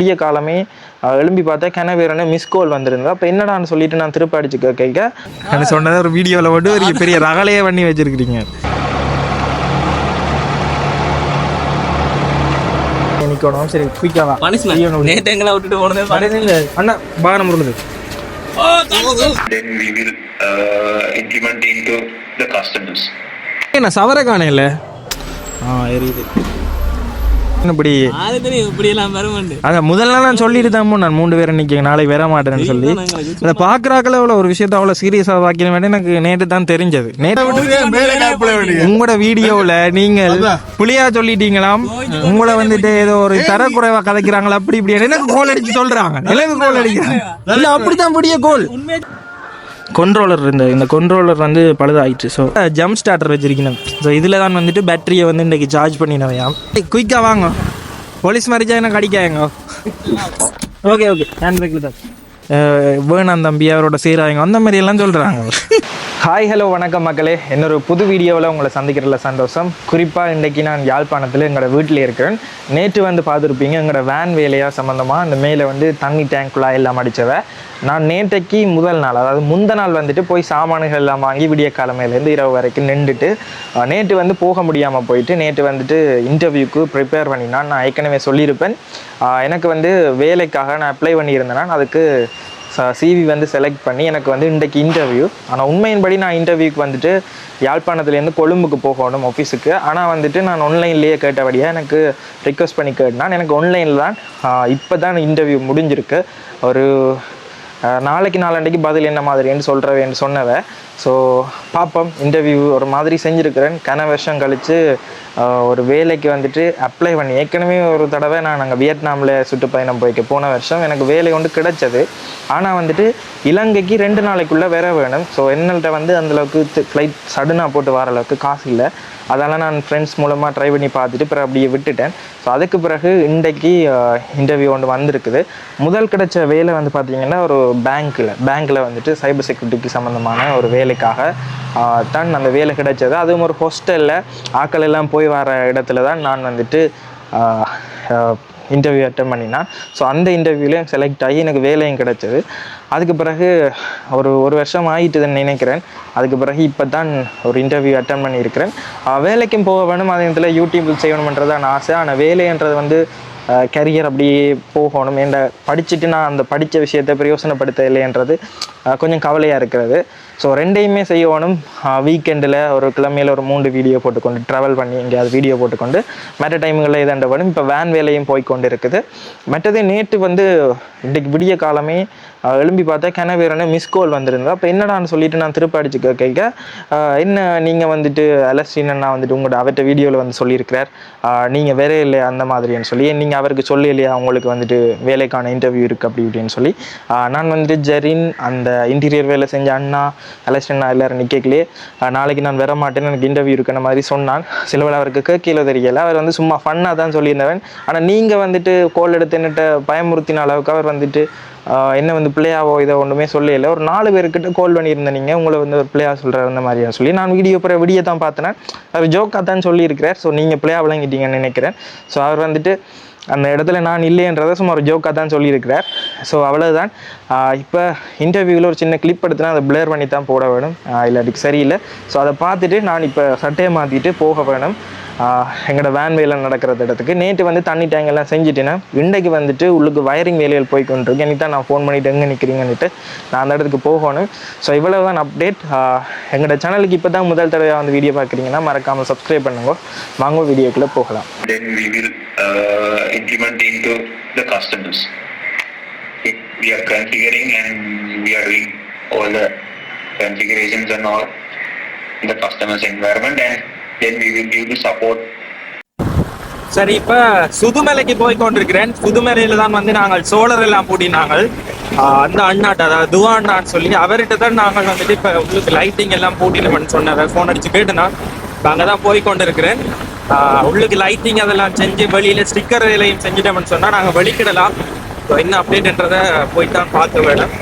விடிய காலமே எழும்பி பார்த்தா கிணவேறன்னு மிஸ் கால் வந்திருந்தா அப்போ என்னடான்னு சொல்லிட்டு நான் திருப்ப அடிச்சு கேட்க. நான் சொன்னதை ஒரு வீடியோவில் போட்டு ஒரு பெரிய ரகலையே பண்ணி வச்சிருக்கிறீங்க. நிற்கணும் சரி நேற்று எங்களை விட்டுட்டு போனதே? அண்ணா we will uh, implement into the customers. என்ன சவர காணையில் ஆ எரியுது. இப்படி அதான் முதல்ல நான் சொல்லிட்டு தான் நான் மூன்று பேரை நிற்க நாளைக்கு வர மாட்டேன்னு சொல்லி அதை பார்க்குறாக்கள் அவ்வளோ ஒரு விஷயத்த அவ்வளோ சீரியஸாக பார்க்கணும் வேண்டிய எனக்கு நேற்று தான் தெரிஞ்சது. நேற்று உங்களோட வீடியோவில் நீங்கள் புளியா சொல்லிட்டீங்களாம். உங்களை வந்துட்டு ஏதோ ஒரு தரக்குறைவா கதைக்கிறாங்களா அப்படி இப்படி. எனக்கு கோல் அடிச்சு சொல்றாங்க. எனக்கு கோல் அடிக்கிறாங்க. இல்ல அப்படித்தான் புடிய கோல் கொண்ட்ரோலர் இந்த இந்த கொண்ட்ரோலர் வந்து பழுதாயிடுச்சு ஸோ ஜம்ப் ஸ்டார்டர் வச்சிருக்கணும். ஸோ இதில் தான் வந்துட்டு பேட்டரியை வந்து இன்றைக்கி சார்ஜ் பண்ணினவையாம் குயிக்காக வாங்க. போலீஸ் மாதிரி என்ன கடிக்காயங்க. ஓகே ஓகே ஹேண்ட் பேக்கில் தான் வேணாம் தம்பி அவரோட சீராயங்க. அந்த மாதிரி எல்லாம் சொல்கிறாங்க ஹாய் ஹலோ வணக்கம் மக்களே. இன்னொரு புது வீடியோவில் உங்களை சந்திக்கிறதுல சந்தோஷம். குறிப்பாக இன்றைக்கி நான் யாழ்ப்பாணத்தில் எங்களோட வீட்டில் இருக்கிறேன். நேற்று வந்து பார்த்துருப்பீங்க எங்களோட வேன் வேலையாக சம்மந்தமாக அந்த மேலே வந்து தண்ணி டேங்க் குழாய் எல்லாம் அடித்தவ நான் நேற்றைக்கு முதல் நாள் அதாவது முந்த நாள் வந்துட்டு போய் சாமான்கள் எல்லாம் வாங்கி விடிய காலமையிலேருந்து இரவு வரைக்கும் நின்றுட்டு நேற்று வந்து போக முடியாமல் போயிட்டு நேற்று வந்துட்டு இன்டர்வியூக்கு ப்ரிப்பேர் பண்ணினான் நான் ஏற்கனவே சொல்லியிருப்பேன். எனக்கு வந்து வேலைக்காக நான் அப்ளை பண்ணியிருந்தேன்னா அதுக்கு சிவி வந்து செலக்ட் பண்ணி எனக்கு வந்து இன்றைக்கு இன்டர்வியூ ஆனால் உண்மையின்படி நான் இன்டர்வியூக்கு வந்துட்டு யாழ்ப்பாணத்துலேருந்து கொழும்புக்கு போகணும் ஆஃபீஸுக்கு ஆனால் வந்துட்டு நான் ஆன்லைன்லேயே கேட்டபடியாக எனக்கு ரிக்வஸ்ட் பண்ணி கேட்டான். எனக்கு ஆன்லைனில் தான் இப்போ தான் இன்டர்வியூ முடிஞ்சிருக்கு. ஒரு நாளைக்கு நாளண்டைக்கு பதில் என்ன மாதிரின்னு சொல்கிறவேன்னு சொன்னவ. ஸோ பார்ப்போம் இன்டர்வியூ ஒரு மாதிரி செஞ்சுருக்கிறேன். கன வருஷம் கழித்து ஒரு வேலைக்கு வந்துட்டு அப்ளை பண்ணி ஏற்கனவே ஒரு தடவை நான் அங்கே வியட்நாமில் சுற்றுப்பயணம் போய்க்க போன வருஷம் எனக்கு வேலை ஒன்று கிடைச்சது. ஆனால் வந்துட்டு இலங்கைக்கு ரெண்டு நாளைக்குள்ளே வேற வேணும். ஸோ என்னள்கிட்ட வந்து அந்தளவுக்கு ஃப்ளைட் சடனாக போட்டு வர அளவுக்கு காசு இல்லை. அதெல்லாம் நான் ஃப்ரெண்ட்ஸ் மூலமாக ட்ரை பண்ணி பார்த்துட்டு பிறகு அப்படியே விட்டுட்டேன். ஸோ அதுக்கு பிறகு இன்றைக்கு இன்டர்வியூ ஒன்று வந்திருக்குது. முதல் கிடைச்ச வேலை வந்து பார்த்தீங்கன்னா ஒரு பேங்க்கில் பேங்க்கில் வந்துட்டு சைபர் செக்யூரிட்டிக்கு சம்மந்தமான ஒரு வேலைக்காக தான் அந்த வேலை கிடைச்சது. அதுவும் ஒரு ஹோஸ்டலில் ஆட்கள் எல்லாம் போய் வர இடத்துல தான் நான் வந்துட்டு இன்டர்வியூ அட்டன் பண்ணினேன். ஸோ அந்த இன்டர்வியூலையும் செலக்ட் ஆகி எனக்கு வேலையும் கிடைச்சது. அதுக்கு பிறகு ஒரு ஒரு வருஷம் ஆகிட்டுதுன்னு நினைக்கிறேன். அதுக்கு பிறகு இப்போ தான் ஒரு இன்டர்வியூ அட்டன் பண்ணியிருக்கிறேன். வேலைக்கும் போக வேணும் அதே நேரத்தில் யூடியூப்பில் செய்யணுமன்றதான் ஆசை. ஆனால் வேலைன்றது வந்து கரியர் அப்படி போகணும். என்ற படிச்சுட்டு நான் அந்த படித்த விஷயத்தை பிரயோசனப்படுத்த இல்லைன்றது கொஞ்சம் கவலையாக இருக்கிறது. ஸோ ரெண்டையுமே செய்யணும் வீக்கெண்டில் ஒரு கிழமையில் ஒரு மூன்று வீடியோ போட்டுக்கொண்டு ட்ராவல் பண்ணி எங்கேயாவது வீடியோ போட்டுக்கொண்டு மற்ற டைம்களில் இதாண்ட இப்போ வேன் வேலையும் போய் கொண்டு இருக்குது மற்றது நேற்று வந்து இன்றைக்கு விடிய காலமே எழும்பி பார்த்தா கிணவேறன்னு மிஸ் கால் வந்திருந்தா அப்போ என்னடான்னு சொல்லிட்டு நான் திருப்ப அடிச்சு கேட்க என்ன நீங்கள் வந்துட்டு அலஸ்டின் வந்துட்டு உங்களோட அவர்கிட்ட வீடியோவில் வந்து சொல்லியிருக்கிறார். நீங்கள் வேற இல்லை அந்த மாதிரின்னு சொல்லி நீங்கள் அவருக்கு சொல்லலையா உங்களுக்கு வந்துட்டு வேலைக்கான இன்டர்வியூ இருக்குது அப்படி இப்படின்னு சொல்லி. நான் வந்துட்டு ஜெரின் அந்த இன்டீரியர் வேலை செஞ்ச அண்ணா அலஸ்டன் நான் எல்லாரும் நிற்கலையே நாளைக்கு நான் வர மாட்டேன்னு எனக்கு இன்டர்வியூ இருக்கிற மாதிரி சொன்னான். சிலவில் அவருக்கு கேட்கல தெரியல. அவர் வந்து சும்மா ஃபன்னாக தான் சொல்லியிருந்தவன். ஆனால் நீங்கள் வந்துட்டு கோல் எடுத்து என்னட்ட பயமுறுத்தின அளவுக்கு அவர் வந்துட்டு என்ன வந்து பிள்ளையாவோ இதை ஒன்றுமே சொல்லல. ஒரு நாலு பேர்கிட்ட கால் பண்ணியிருந்த நீங்கள் உங்களை வந்து ஒரு பிள்ளையா சொல்கிற அந்த மாதிரியா சொல்லி நான் வீடியோ பிற வீடியோ தான் பார்த்தேன். அவர் ஜோக்காக தான் சொல்லியிருக்கிறார். ஸோ நீங்கள் பிள்ளையா விளங்கிட்டீங்கன்னு நினைக்கிறேன். ஸோ அவர் வந்துட்டு அந்த இடத்துல நான் இல்லைன்றதை சும்மா ஒரு ஜோக்காக தான் சொல்லியிருக்கிறார். ஸோ அவ்வளவுதான். இப்போ இன்டர்வியூவில் ஒரு சின்ன கிளிப் எடுத்துனா அதை பிளேர் பண்ணி தான் போட வேணும். ஆஹ் இல்லாட்டிக்கு சரியில்லை. ஸோ அதை பார்த்துட்டு நான் இப்போ சட்டையை மாற்றிட்டு போக வேணும். எங்களோட வேன் வேலை நடக்கிற இடத்துக்கு. நேற்று வந்து தண்ணி டேங்க் எல்லாம் செஞ்சுட்டேன்னா இன்றைக்கு வந்துட்டு உள்ளுக்கு வயரிங் வேலைகள் போய் கொண்டிருக்கு. எனக்கு தான் நான் ஃபோன் பண்ணிவிட்டு எங்கே நிற்கிறீங்கன்னுட்டு நான் அந்த இடத்துக்கு போகணும். ஸோ இவ்வளோ தான் அப்டேட் எங்களோட சேனலுக்கு இப்போ தான் முதல் தடவையாக வந்து வீடியோ பார்க்குறீங்கன்னா மறக்காமல் சப்ஸ்கிரைப் பண்ணுங்க. வாங்க வீடியோக்குள்ளே போகலாம். The customers. We are configuring and we are doing all the configurations and all in the customer's environment and then we will give the support. சரி இப்ப சுதுமலைக்கு போய் கொண்டிருக்கிறேன் சுதுமலையில தான் வந்து நாங்கள் சோழர் எல்லாம் பூட்டினாங்கள். அந்த அண்ணாட்ட அதாவது துவா அண்ணான்னு சொல்லி அவர்கிட்ட தான் நாங்கள் வந்துட்டு இப்ப உங்களுக்கு லைட்டிங் எல்லாம் பூட்டினோம்னு சொன்னார். ஃபோன் அடிச்சு கேட்டுனா. அங்கே தான் போய் கொண்டிருக்கிறேன் உள்ளுக்கு லைட்டிங் அதெல்லாம் செஞ்சு வெளியில ஸ்டிக்கர் எல்லாம் செஞ்சுட்டோம்னு சொன்னால் நாங்கள் வெளிக்கிடலாம். என்ன அப்டேட்ன்றதை போய் தான் பார்த்து வேணும்.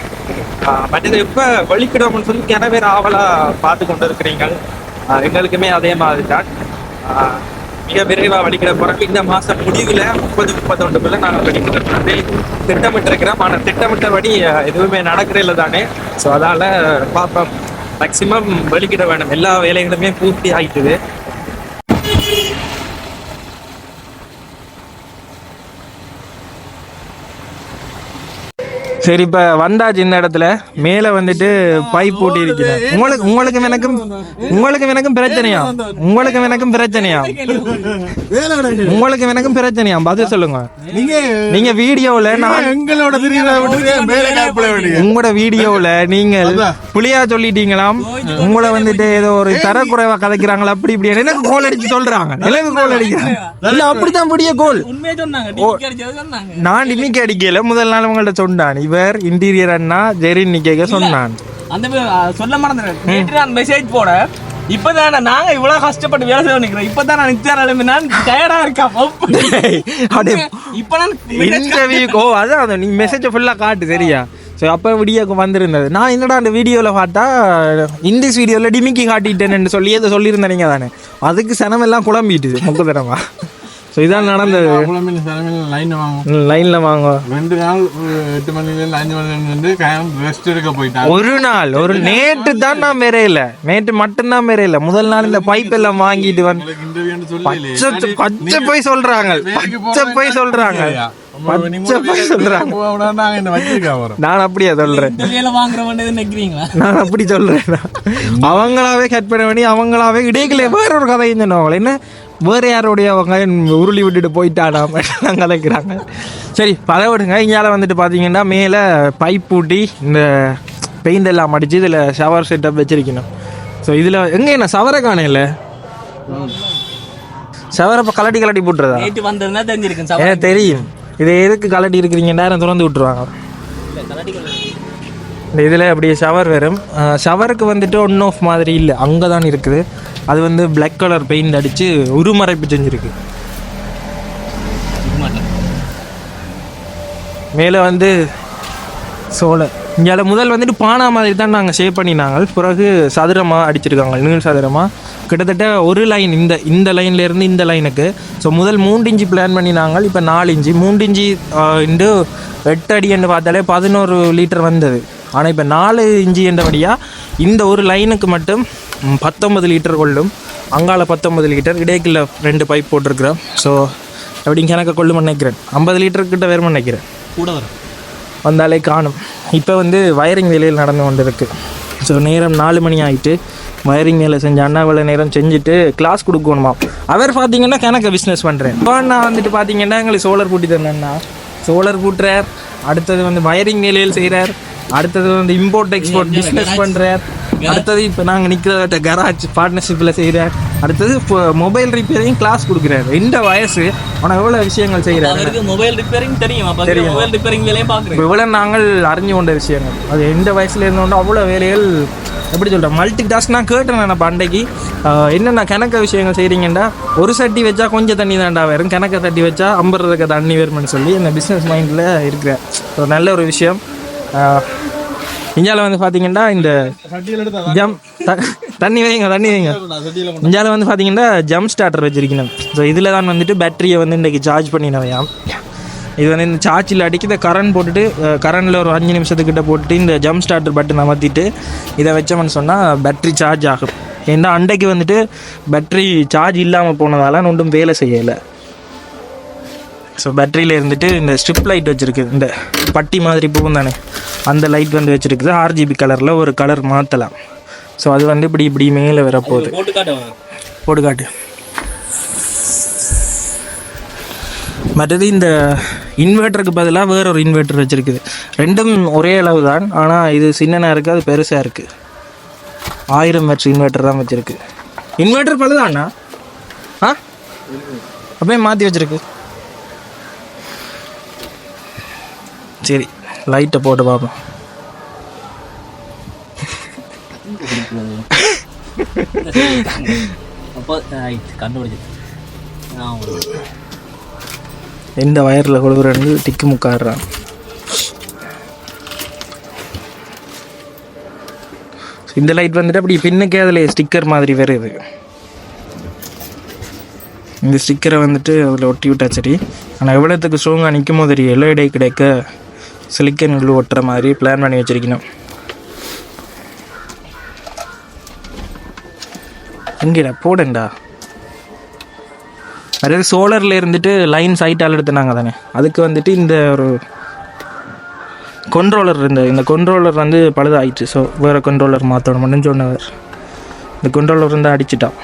இதை இப்போ வெளிக்கிடோம்னு சொல்லி கிணவே ஆவலாக பார்த்து கொண்டு இருக்கிறீங்க எங்களுக்குமே அதே மாதிரி தான் ஆஹ் மிக விரைவாக வடிக்கிற பிறகு இந்த மாதம் முடிவில் முப்பது முப்பத்தொண்டுக்குள்ள நாங்கள் வடிக்கிற மாதிரி திட்டமிட்டிருக்கிறோம். ஆனால் திட்டமிட்டபடி எதுவுமே நடக்கிறதில்ல தானே. ஸோ அதால் பார்ப்போம். மேக்சிமம் வெளிக்கிட வேணும். எல்லா வேலைகளுமே பூர்த்தி ஆகிட்டுது சரி இப்ப வந்தாச்சு இந்த இடத்துல. மேல வந்துட்டு பைப் போட்டு இருக்கிறேன் உங்களுக்கு உங்களுக்கு எனக்கும் உங்களுக்கு எனக்கும் பிரச்சனையா? உங்களுக்கு எனக்கும் பிரச்சனையா? உங்களுக்கு எனக்கும் பிரச்சனையா? பதில் சொல்லுங்க. நீங்க நீங்க வீடியோல நான் எங்களோட திரியதை விட்டு மேல காப்பிட வேண்டிய உங்களோட வீடியோல நீங்கள் புளியா சொல்லிட்டீங்களாம்? உங்களை வந்துட்டு ஏதோ ஒரு தரக்குறைவா கதைக்கிறாங்களா? அப்படி இப்படி. எனக்கு கோல் அடிச்சு சொல்றாங்க. எனக்கு கோல் அடிக்கிறாங்க. இல்ல அப்படித்தான் புடிய கோல். உண்மையை சொன்னாங்க. டிக்கெட் அடிச்சது சொன்னாங்க. நான் இன்னைக்கு அடிக்கல. முதல் நாள் உங்கள்ட்ட சொன்னான். இவர் இன்டீரியர் அண்ணா ஜெரின் நிக்க சொன்னான். அந்த சொல்ல நான் மெசேஜ் போட இப்பதான் நாங்க இவ்வளவு கஷ்டப்பட்டு வேலை செய்ய நிக்கிறோம் இப்பதான் நான் நிச்சயம் நான் டயர்டா இருக்கா? அடே இப்ப நான் இன்டர்வியூக்கு ஓ அதான் நீ மெசேஜை ஃபுல்லாக காட்டு சரியா? ஸோ அப்போ வீடியோக்கு வந்திருந்தது. நான் என்னடா அந்த வீடியோவில் பார்த்தா இந்திஸ் வீடியோவில் டிமிக்கி காட்டிட்டேன்னு சொல்லி எதை சொல்லியிருந்தேன் நீங்கள் தானே. அதுக்கு சனமெல்லாம் குழம்பிட்டுது முக்குதரமா ஸோ இதான் நடந்தது. லைனில் வாங்க. ரெண்டு நாள் ஒரு எட்டு மணிலேருந்து அஞ்சு மணிலேருந்து ரெஸ்ட் எடுக்க போயிட்டாங்க ஒரு நாள் ஒரு நேற்று தான் நான் வேறையில நேற்று மட்டும்தான் வேறையில முதல் நாள் இந்த பைப் எல்லாம் வாங்கிட்டு வந்து பச்சை பச்சை போய் சொல்றாங்க. பச்சை போய் வரோம் நான் அப்படியே சொல்றேன். நான் அப்படி சொல்றேன். அவங்களாவே கட் பண்ண வேண்டி அவங்களாவே இடையில வேற ஒரு கதை சொன்னவங்க என்ன? வேற யாரோடைய அவங்க உருளி விட்டுட்டு போயிட்டாடா அப்படிலாம் கதைக்கிறாங்க சரி பத விடுங்க இங்கால வந்துட்டு பார்த்தீங்கன்னா மேலே பைப் பூட்டி இந்த பெயிண்ட் எல்லாம் அடிச்சு இதில் ஷவர் செட்டப் வச்சிருக்கணும். ஸோ இதில் எங்கே என்ன சவரை காணையில் சவரை இப்போ கலட்டி கலட்டி போட்டுறதா? தெரிஞ்சிருக்கேன் எனக்கு தெரியும். இது எதுக்கு கலட்டி இருக்கிறீங்க? நேரம் திறந்து விட்டுருவாங்க. இந்த இதில் அப்படியே ஷவர் வரும் ஷவருக்கு வந்துட்டு ஒன் ஆஃப் மாதிரி இல்லை. அங்கே தான் இருக்குது. அது வந்து பிளாக் கலர் பெயிண்ட் அடித்து உருமறைப்பு செஞ்சுருக்கு. மேலே வந்து சோழ இங்கே முதல் வந்துட்டு பானா மாதிரி தான் நாங்கள் சேவ் பண்ணினாங்க. பிறகு சதுரமாக அடிச்சிருக்காங்க. நீள் சதுரமாக கிட்டத்தட்ட ஒரு லைன் இந்த இந்த லைன்லேருந்து இந்த லைனுக்கு ஸோ முதல் மூன்று இன்ச்சு பிளான் பண்ணினாங்க. இப்போ நாலு இன்ச்சு. மூன்று இன்ச்சு இண்டு எட்டு என்று பார்த்தாலே பதினோரு லிட்டர் வந்தது. ஆனால் இப்போ நாலு இன்ச்சு என்றபடியாக இந்த ஒரு லைனுக்கு மட்டும் ம், பத்தொன்பது லிட்டர் கொள்ளும். அங்கால பத்தொன்பது லிட்டர் இடைக்குள்ள ரெண்டு பைப் போட்டிருக்கிறோம். ஸோ எப்படிங்க எனக்கு கொள்ளும் நினைக்கிறேன். ஐம்பது லிட்டர் கிட்ட வேறும் நினைக்கிறேன். கூட வரும். வந்தாலே காணும். இப்போ வந்து வயரிங் வேலையில் நடந்து கொண்டு ஸோ நேரம் நாலு மணி ஆயிட்டு வயரிங் வேலை செஞ்ச அண்ணா இவ்வளோ நேரம் செஞ்சுட்டு கிளாஸ் கொடுக்கணுமா? அவர் பார்த்தீங்கன்னா கணக்க பிஸ்னஸ் பண்ணுறேன் இப்போ நான் வந்துட்டு பார்த்தீங்கன்னா எங்களுக்கு சோலார் பூட்டி தந்தேன்னா சோலார் பூட்டுறார். அடுத்தது வந்து வயரிங் வேலையில் செய்கிறார் அடுத்தது வந்து இம்போர்ட் எக்ஸ்போர்ட் பிஸ்னஸ் பண்ணுறார் அடுத்தது இப்போ நாங்கள் நிற்கிற கராஜ் பார்ட்னர்ஷிப்பில் செய்கிறார் அடுத்தது இப்போ மொபைல் ரிப்பேரையும் கிளாஸ் கொடுக்குறாரு. இந்த வயசு ஆனால் எவ்வளோ விஷயங்கள் செய்கிறாரு மொபைல் ரிப்பேரிங் தெரியும். அப்ப மொபைல் ரிப்பேரிங் வேலையும் இப்போ இவ்வளோ நாங்கள் அறிஞ்சு கொண்ட விஷயங்கள். அது எந்த வயசுல இருந்தோண்டோ அவ்வளோ வேலைகள் எப்படி சொல்கிறேன் மல்டி டாஸ்க் நான் கேட்டேன் நான் பண்டைக்கு என்னென்ன கணக்க விஷயங்கள் செய்கிறீங்கன்னா ஒரு சட்டி வச்சா கொஞ்சம் தண்ணி தாண்டா வரும். கணக்க தட்டி வச்சா ஐம்பதுக்கு தண்ணி வரும்னு சொல்லி இந்த பிஸ்னஸ் மைண்டில் இருக்கிற. ஒரு நல்ல ஒரு விஷயம். இந்தியாவில் வந்து பார்த்தீங்கன்னா இந்த ஜம் த- தண்ணி வைங்க தண்ணி வைங்க. இந்தியாவில் வந்து பார்த்தீங்கன்னா ஜம்ப் ஸ்டார்டர் வச்சிருக்கணும். ஸோ இதில் தான் வந்துட்டு பேட்டரியை வந்து இன்றைக்கி சார்ஜ் பண்ணினவையாம். இது வந்து இந்த சார்ஜில் அடிக்க இந்த கரண்ட் போட்டுட்டு கரண்டில் ஒரு அஞ்சு நிமிஷத்துக்கிட்ட போட்டுட்டு இந்த ஜம்ப் ஸ்டார்டர் பட்டன் அமர்த்திட்டு இதை வச்சோம்னு சொன்னால் பேட்டரி சார்ஜ் ஆகும். ஏன்னா அன்றைக்கு வந்துட்டு பேட்டரி சார்ஜ் இல்லாமல் போனதால ஒன்றும் வேலை செய்யலை. ஸோ பேட்டரியில் இருந்துட்டு இந்த ஸ்ட்ரிப் லைட் வச்சுருக்கு இந்த பட்டி மாதிரி பூவும் தானே? அந்த லைட் வந்து வச்சுருக்குது. ஆர்ஜிபி கலரில் ஒரு கலர் மாற்றலாம் ஸோ அது வந்து இப்படி இப்படி மேலே வரப்போகுது போட்டு காட்டு மற்றது இந்த இன்வெர்ட்டருக்கு பதிலாக வேற ஒரு இன்வெர்ட்டர் வச்சுருக்குது. ரெண்டும் ஒரே அளவு தான் ஆனால் இது சின்னனாக இருக்குது அது பெருசாக இருக்குது ஆயிரம் வாட்ஸ் இன்வெர்ட்டர் தான் வச்சுருக்கு. இன்வெர்ட்டர் பழுதாண்ணா? ஆ? அப்படியே மாற்றி வச்சுருக்கு. சரி லைட்டை போட்டு பார்ப்போம் எந்த வயரில் கொடுக்குறேன்னு டிக்கு முக்காடுறான். இந்த லைட் வந்துட்டு அப்படி பின்னுக்கே அதில் ஸ்டிக்கர் மாதிரி வருது. இந்த ஸ்டிக்கரை வந்துட்டு அதில் ஒட்டி விட்டா சரி ஆனால் எவ்வளோத்துக்கு ஸ்ட்ராங்காக நிற்குமோ தெரியும் எல்லோ இடை கிடைக்க சிலிக்கன் க்ளூ ஒட்டுற மாதிரி பிளான் பண்ணி வச்சுருக்கணும். எங்கடா போடண்டா அதாவது சோலரில் இருந்துட்டு லைன் சைட்டால் எடுத்துனாங்க தானே. அதுக்கு வந்துட்டு இந்த ஒரு கண்ட்ரோலர் இருந்த இந்த கண்ட்ரோலர் வந்து பழுதாயிடுச்சு. ஸோ வேறு கண்ட்ரோலர் மாற்றணும்னு சொன்னவர் இந்த கண்ட்ரோலர் இருந்தால் அடிச்சிட்டான்.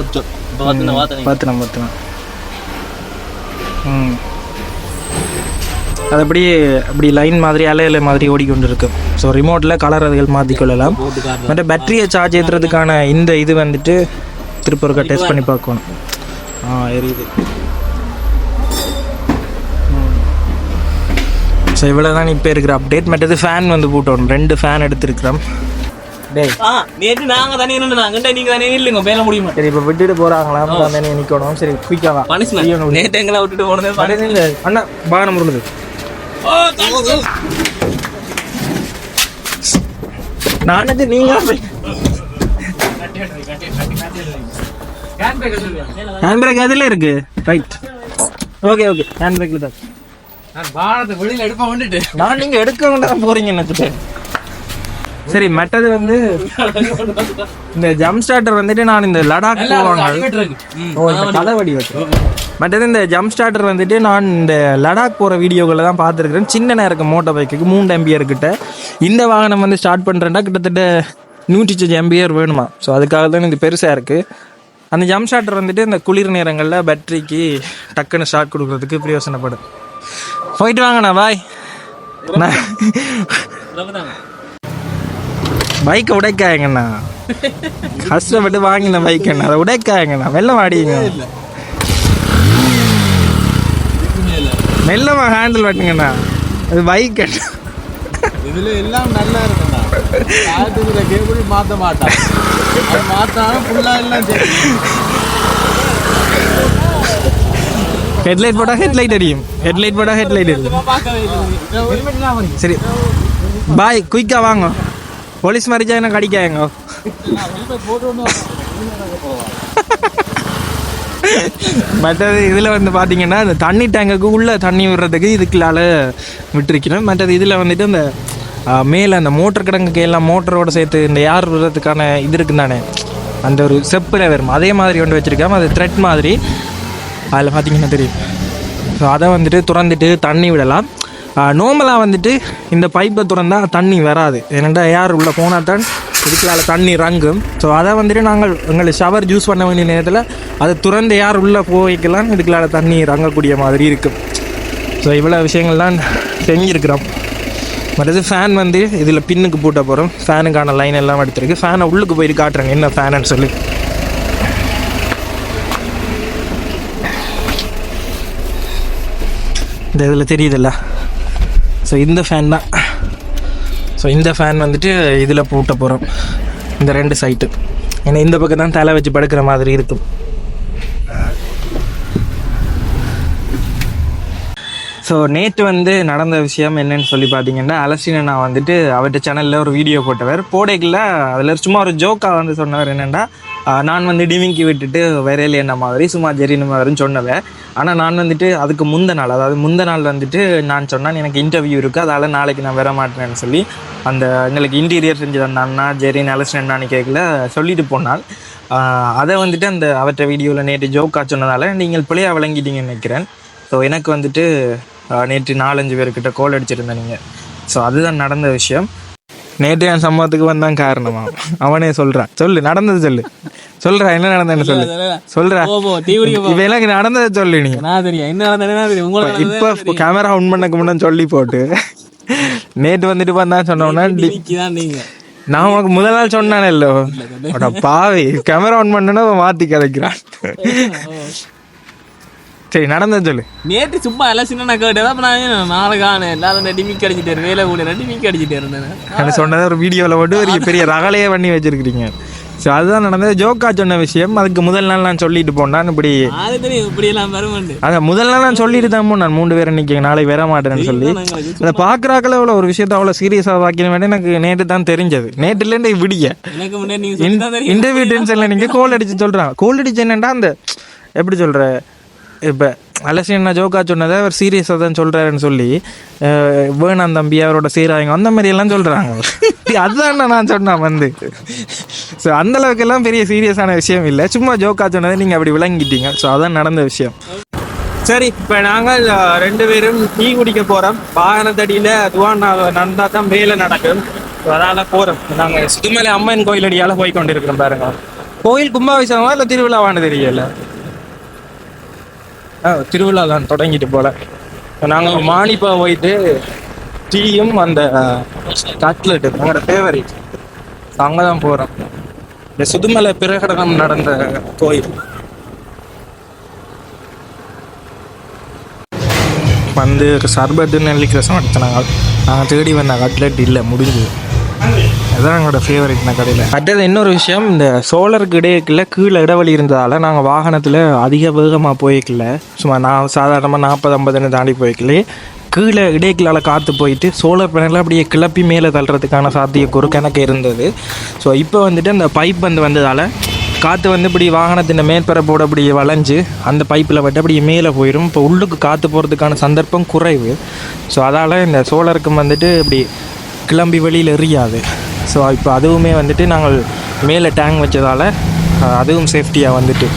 ஓகே பார்த்துலாம் பார்த்துலாம் ம். அது அப்படியே அப்படி லைன் மாதிரி அலையில மாதிரி ஓடிக்கொண்டு இருக்கும் ஸோ ரிமோட்டில் கலர் அதுகள் மாற்றிக்கொள்ளலாம். மற்ற பேட்டரியை சார்ஜ் ஏற்றுறதுக்கான இந்த இது வந்துட்டு திருப்ப ஒருக்கா டெஸ்ட் பண்ணி பார்க்கணும். ஆ எரியுது. ஸோ இவ்வளோ தான் இப்போ இருக்கிற அப்டேட் மற்றது ஃபேன் வந்து போட்டோம். ரெண்டு ஃபேன் எடுத்துருக்கிறோம். டேய். ஆ நேற்று நாங்க தானே நின்றுனாங்க நீங்க தானே இல்லைங்க பேல முடியுமா சரி இப்போ விட்டுட்டு போகிறாங்களா தானே நிற்கணும் சரி குயிக்காக பனிஷ்மெண்ட் நேற்று எங்களை விட்டுட்டு போனதே அண்ணா பானம் முடிஞ்சது நானது நீங்க ஹேண்ட் பிரேக் அதில் இருக்கு? ரைட் ஓகே ஓகே ஹேண்ட் பிரேக்ல தான். நான் பாரத்தை வெளியில எடுப்ப வந்துட்டு. நான் நீங்க எடுக்க வேண்டாம் போறீங்க நினைச்சிட்டேன் சரி மற்றது வந்து இந்த ஜம்ப் ஸ்டார்டர் வந்துட்டு நான் இந்த லடாக் போவாங்க. வச்சு மற்றது இந்த ஜம்ப் ஸ்டார்டர் வந்துட்டு நான் இந்த லடாக் போகிற வீடியோக்களை தான் பார்த்துருக்குறேன். சின்ன நேரம் மோட்டர் பைக்குக்கு மூணு எம்பியர் கிட்ட. இந்த வாகனம் வந்து ஸ்டார்ட் பண்ணுறேன்னா கிட்டத்தட்ட நூற்றி அஞ்சு எம்பியர் வேணுமா. ஸோ அதுக்காக தான் இது பெருசாக இருக்குது அந்த ஜம்ப் ஸ்டார்டர் வந்துட்டு இந்த குளிர் நேரங்களில் பேட்டரிக்கு டக்குன்னு ஸ்டார்ட் கொடுக்குறதுக்கு பிரயோசனப்படும். போயிட்டு வாங்கண்ணா பாய் பைக்கை உடைக்காயங்கண்ணா. கஷ்டப்பட்டு வாங்கின பைக்கண்ணா அதை உடைக்காயங்கண்ணா. மெல்ல வாடிங்க. மெல்லமா ஹேண்டில் பண்ணுங்கண்ணா அது பைக் இதுல எல்லாம் நல்லா இருக்கும்டா காத்துக்கிற கேபிள் மாத்த மாட்டான். அது ஃபுல்லா எல்லாம் ஹெட்லைட் போட்டால் ஹெட்லைட் அடியும். ஹெட்லைட் போட்டால் ஹெட்லைட் அடியும். சரி. பாய் குயிக்காக வாங்க. போலீஸ் மாதிரி என்ன கடிக்காயங்க மற்றது இதில் வந்து பார்த்தீங்கன்னா இந்த தண்ணி டேங்குக்கு உள்ளே தண்ணி விடுறதுக்கு இதுக்குள்ளால விட்டுருக்கணும். மற்றது இதில் வந்துட்டு அந்த மேலே அந்த மோட்டர் கிடங்குக்கு எல்லாம் மோட்டரோட சேர்த்து இந்த யார் விடுறதுக்கான இது இருக்குது தானே? அந்த ஒரு செப்பில் வரும். அதே மாதிரி ஒன்று வச்சுருக்காம அது த்ரெட் மாதிரி. அதில் பார்த்தீங்கன்னா தெரியும். ஸோ அதை வந்துட்டு துறந்துட்டு தண்ணி விடலாம். நார்மலாக வந்துட்டு இந்த பைப்பை திறந்தால் தண்ணி வராது. ஏன்னா ஏர் உள்ளே போனால் தான் இதுக்குள்ளால தண்ணி ரங்கும் ஸோ அதை வந்துட்டு நாங்கள் எங்களுக்கு ஷவர் யூஸ் பண்ண வேண்டிய நேரத்தில் அதை திறந்து யார் உள்ளே போய்க்கலாம். இதுக்குள்ளால தண்ணி ரங்கக்கூடிய மாதிரி இருக்கும். ஸோ இவ்வளோ விஷயங்கள்லாம் செஞ்சுருக்கிறோம். மற்றது ஃபேன் வந்து இதில் பின்னுக்கு பூட்ட போகிறோம் ஃபேனுக்கான லைன் எல்லாம் எடுத்துருக்கு. ஃபேனை உள்ளுக்கு போயிட்டு காட்டுறேங்க. என்ன ஃபேனுன்னு சொல்லி. இந்த இதில் தெரியுதுல்ல? ஸோ இந்த ஃபேன் தான். ஸோ இந்த ஃபேன் வந்துட்டு இதில் பூட்ட போகிறோம் இந்த ரெண்டு சைட்டு ஏன்னா இந்த பக்கம் தான் தலை வச்சு படுக்கிற மாதிரி இருக்கும். ஸோ நேற்று வந்து நடந்த விஷயம் என்னன்னு சொல்லி பார்த்தீங்கன்னா அலசின நான் வந்துட்டு அவர்கிட்ட சேனலில் ஒரு வீடியோ போட்டவர். போடைக்கில் அதில் சும்மா ஒரு ஜோக்காக வந்து சொன்னவர் என்னென்னா நான் வந்து டிவிங்கி விட்டுட்டு விரையில் என்ன மாதிரி சும்மா ஜெரின மாதிரின்னு சொன்னவன் ஆனால் நான் வந்துட்டு அதுக்கு முந்த நாள் அதாவது முந்த நாள் வந்துட்டு நான் சொன்னேன் எனக்கு இன்டர்வியூ இருக்குது அதால் நாளைக்கு நான் வர மாட்டேன்னு சொல்லி அந்த எங்களுக்கு இன்டீரியர் செஞ்சு தந்த அண்ணா ஜெரின் அலசினான்னு கேட்கல சொல்லிட்டு போனால் அதை வந்துட்டு அந்த அவற்றை வீடியோவில் நேற்று ஜோக்கா சொன்னதால் நீங்கள் பிள்ளையாக விளங்கிட்டீங்கன்னு நினைக்கிறேன். ஸோ எனக்கு வந்துட்டு நேற்று நாலஞ்சு பேர்கிட்ட கோல் அடிச்சிருந்தேன் நீங்கள் ஸோ அதுதான் நடந்த விஷயம். நேற்று என் சம்பவத்துக்கு வந்தான் காரணமா? அவனே சொல்கிறான் சொல்லு நடந்தது சொல்லு. சொல்றா என்ன நடந்ததுன்னு சொல்லு. சொல்றா. எனக்கு நடந்ததை சொல்லு நீ. இப்போ கேமரா ஆன் பண்ணக்கு முன்னாடி சொல்லி போட்டு. நேற்று வந்துட்டு சொன்னோன்னா தான் நீங்க. நான் உனக்கு முதல் நாள் சொன்னானே இல்லோ பாவி கேமரா ஆன் பண்ணனா மாத்தி கதைக்கிறான். சரி நடந்தது சொல்லு. நேற்று சும்மா எல்லாம் நான் கேட்டேன் அப்ப நான் நாளைக்கு ஆனேன் எல்லாரும் டிமிக் அடிச்சுட்டு வேலை கூட டிமிக் அடிச்சுட்டு இருந்தேன். நான் சொன்னதை ஒரு வீடியோவில் போட்டு ஒரு பெரிய ரகலையே பண்ணி வச்சிருக்கிறீங்க. ஸோ அதுதான் நடந்தது. ஜோக்கா சொன்ன விஷயம். அதுக்கு முதல் நாள் நான் சொல்லிட்டு போனான். இப்படி அது இப்படி எல்லாம் அதான் முதல் நாள் நான் சொல்லிட்டு தான் போனேன். மூணு பேர் நிற்க நாளைக்கு வர மாட்டேன்னு சொல்லி. அதை பார்க்குறாக்கள அவ்வளோ ஒரு விஷயத்த அவ்வளோ சீரியஸாக வாக்கின வேண்டிய எனக்கு நேற்று தான் தெரிஞ்சது. நேற்றுலேருந்து விடிய. இன்டர்வியூ டென்ஷனில் நீங்கள் கோல் அடிச்சு சொல்கிறாங்க கோல் அடிச்சு என்னன்னா அந்த எப்படி சொல்கிற இப்போ அலசியன் நான் ஜோக்கா சொன்னதை அவர் சீரியஸாக தான் சொல்கிறாருன்னு சொல்லி வேணாம் தம்பி அவரோட சீராயங்க அந்த மாதிரியெல்லாம் சொல்கிறாங்க அதுதான் நான் சொன்னேன் வந்து. ஸோ அந்த அளவுக்கெல்லாம் பெரிய சீரியஸான விஷயம் இல்லை. சும்மா ஜோக்கா சொன்னதை நீங்கள் அப்படி விளங்கிட்டீங்க. ஸோ அதான் நடந்த விஷயம். சரி இப்போ நாங்கள் ரெண்டு பேரும் டீ குடிக்க போகிறோம் வாகனத்தடியில் துவான் நடந்தால் தான் வேலை நடக்கும். அதனால் போகிறோம் நாங்கள் சுதுமலை அம்மன் கோயில் அடியால் போய் கொண்டிருக்கிறோம் பாருங்க. கோயில் கும்பாபிஷேகமா இல்லை திருவிழாவான்னு தெரியல? திருவிழா தான் தொடங்கிட்டு போல. நாங்கள் மானிப்பா போயிட்டு டீயும் அந்த கட்லெட் எங்களோட ஃபேவரேட் அங்கே தான் போகிறோம் இந்த சுதுமலை பிரகடனம் நடந்த கோயில். வந்து சர்பத்துன்னு நெல்லிக்கு ரசம் நாங்கள் தேடி வந்த கட்லெட் இல்லை முடிஞ்சு அதுதான் எங்களோட ஃபேவரட் இந்த கடையில். அடுத்தது இன்னொரு விஷயம் இந்த சோலருக்கு இடையக்கில் கீழே இடைவெளி இருந்ததால் நாங்கள் வாகனத்தில் அதிக வேகமாக போய்க்கல. சும்மா நான் சாதாரணமாக நாற்பது ஐம்பதுன்னு தாண்டி போய்க்கலே. கீழே இடையக்குள்ளால் காற்று போயிட்டு சோலார் பேனலில் அப்படியே கிளப்பி மேலே தள்ளுறதுக்கான சாத்தியக்கூறு கணக்கு இருந்தது. ஸோ இப்போ வந்துட்டு அந்த பைப் வந்து வந்ததால் காற்று வந்து இப்படி வாகனத்தின் மேற்பரப்போட இப்படி வளைஞ்சு அந்த பைப்பில் விட்டு அப்படியே மேலே போயிடும் இப்போ உள்ளுக்கு காற்று போகிறதுக்கான சந்தர்ப்பம் குறைவு. ஸோ அதால் இந்த சோலருக்கும் வந்துட்டு இப்படி கிளம்பி வெளியில் எரியாது. ஸோ இப்போ அதுவுமே வந்துட்டு நாங்கள் மேலே டேங்க் வச்சதால் அதுவும் சேஃப்டியாக வந்துட்டு.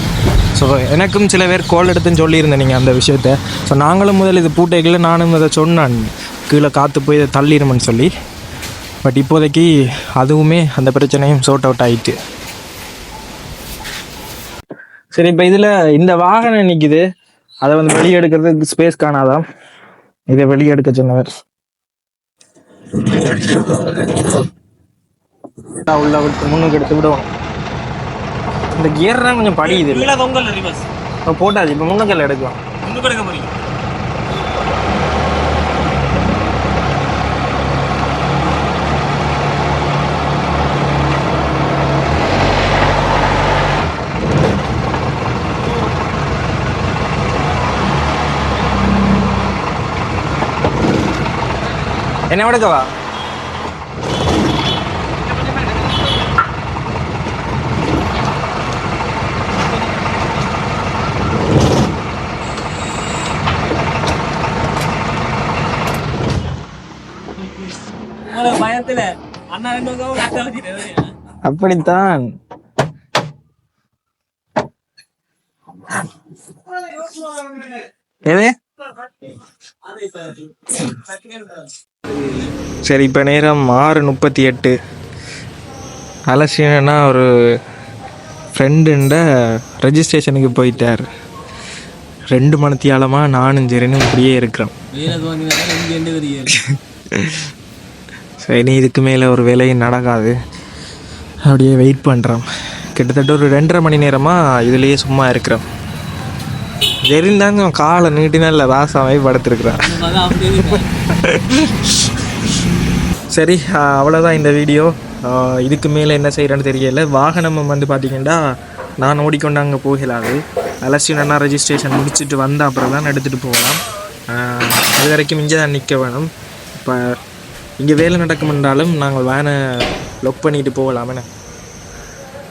ஸோ எனக்கும் சில பேர் கோல் எடுத்துன்னு சொல்லியிருந்தேன் நீங்கள் அந்த விஷயத்த. ஸோ நாங்களும் முதல் இது பூட்டைகளை நானும் அதை சொன்னேன். கீழே காற்று போய் இதை தள்ளிடுமன்னு சொல்லி. பட் இப்போதைக்கு அதுவுமே அந்த பிரச்சனையும் சோர்ட் அவுட் ஆயிட்டு. சரி இப்போ இதில் இந்த வாகனம் நிற்கிது அதை வந்து வெளியே எடுக்கிறதுக்கு ஸ்பேஸ் காணாதான் இதை வெளியே எடுக்க சொன்னவர். உள்ள விட்டு முன்னுக்கு எடுத்து விடுவோம் இந்த கியர் தான் கொஞ்சம் படியுது. போட்டாது இப்போ முன்னுக்கல்ல எடுக்கலாம். முன்னுக்கு எடுக்க போறீங்க. என்ன அட்டை வச்சுட்டு அப்படித்தான் எது சரி இப்போ நேரம் ஆறு முப்பத்தி எட்டு. அலசினா ஒரு ஃப்ரெண்டுண்ட ரெஜிஸ்ட்ரேஷனுக்கு போயிட்டார். ரெண்டு மணித்தியாலமாக நானும் சரின்னு இப்படியே இருக்கிறோம். சரி இதுக்கு மேலே ஒரு வேலையும் நடக்காது. அப்படியே வெயிட் பண்ணுறோம் கிட்டத்தட்ட ஒரு ரெண்டரை மணி நேரமாக இதுலேயே சும்மா இருக்கிறோம். தெரிந்தாங்க காலை நீட்டினா இல்லை ராசாவே படுத்துருக்குறான். சரி அவ்வளோதான் இந்த வீடியோ. இதுக்கு மேலே என்ன செய்கிறேன்னு தெரியல. வாகனம் வந்து பார்த்தீங்கன்னா நான் ஓடிக்கொண்டு அங்கே போகலாது. அலசினா ரெஜிஸ்ட்ரேஷன் முடிச்சுட்டு வந்த அப்புறம் தான் எடுத்துகிட்டு போகலாம். அது வரைக்கும் இங்கே தான் நிற்க வேணும். இப்போ இங்கே வேலை நடக்குமென்றாலும் நாங்கள் வேனை லொக் பண்ணிட்டு போகலாம் என்ன?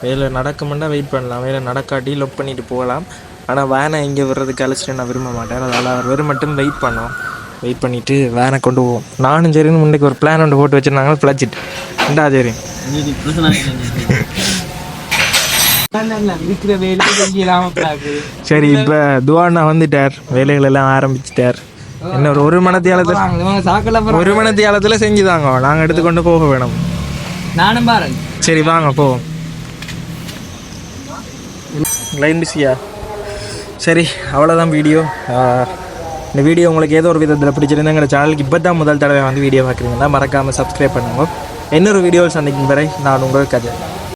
வேலை நடக்குமெண்டா வெயிட் பண்ணலாம். வேலை நடக்காட்டி லொக் பண்ணிட்டு போகலாம். ஆனால் வேனை இங்கே விடுறதுக்கு அழைச்சிட்டு நான் விரும்ப மாட்டேன். அதனால் அவர் வெறும் மட்டும் வெயிட் பண்ணோம். வெயிட் பண்ணிவிட்டு வேனை கொண்டு போவோம். நானும் சரின்னு முன்னைக்கு ஒரு பிளான் ஒன்று போட்டு வச்சுருந்தாங்க பிளச்சிட்டு ரெண்டா சரி சரி இப்போ துவாண்ணா வந்துட்டார். வேலைகள் எல்லாம் ஆரம்பிச்சிட்டார். என்ன ஒரு ஒரு மணத்தியாலத்தில் சாக்கல ஒரு மணத்தியாலத்தில் செஞ்சுதாங்க. நாங்கள் எடுத்துக்கொண்டு போக வேணும். நானும் பாருங்க சரி வாங்க போவோம். லைன் பிஸியா சரி அவ்வளோதான் வீடியோ இந்த வீடியோ உங்களுக்கு ஏதோ ஒரு விதத்தில் பிடிச்சிருந்தா எங்கள் சேனலுக்கு இப்போ தான் முதல் தடவை வந்து வீடியோ பார்க்குறீங்கன்னா மறக்காமல் சப்ஸ்கிரைப் பண்ணுங்க. இன்னொரு வீடியோவில் சந்திக்கும் வரை நான் உங்கள் கஜன்.